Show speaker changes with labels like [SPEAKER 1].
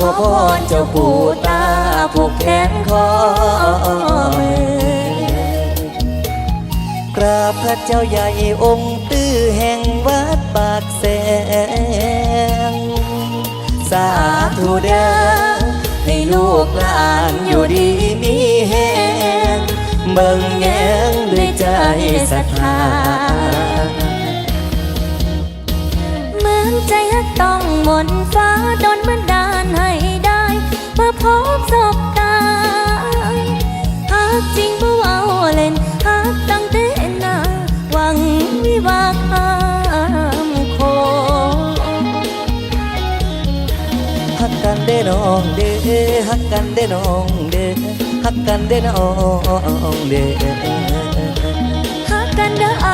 [SPEAKER 1] ขอพรเจ้าปู่ตาผูกแขนคอมือกราบพระเจ้าใหญ่องค์ตื้อแห่งวัดปากแสง สาธุเด้อให้ลูกหลานอยู่ดีมีแหงเบิ่งแยงด้วยใจศรัทธา
[SPEAKER 2] เหมือนใจต้องมน บศพตายหากจริงบ่เอาเล่นหากตั้งแต่นาหวังวิวาห์ข้ามโคง
[SPEAKER 1] ฮักกันเด้น้องเด้อฮักกันเด้น้องเด้อฮักกันเด้น้องเด้
[SPEAKER 2] หากกันเด้อ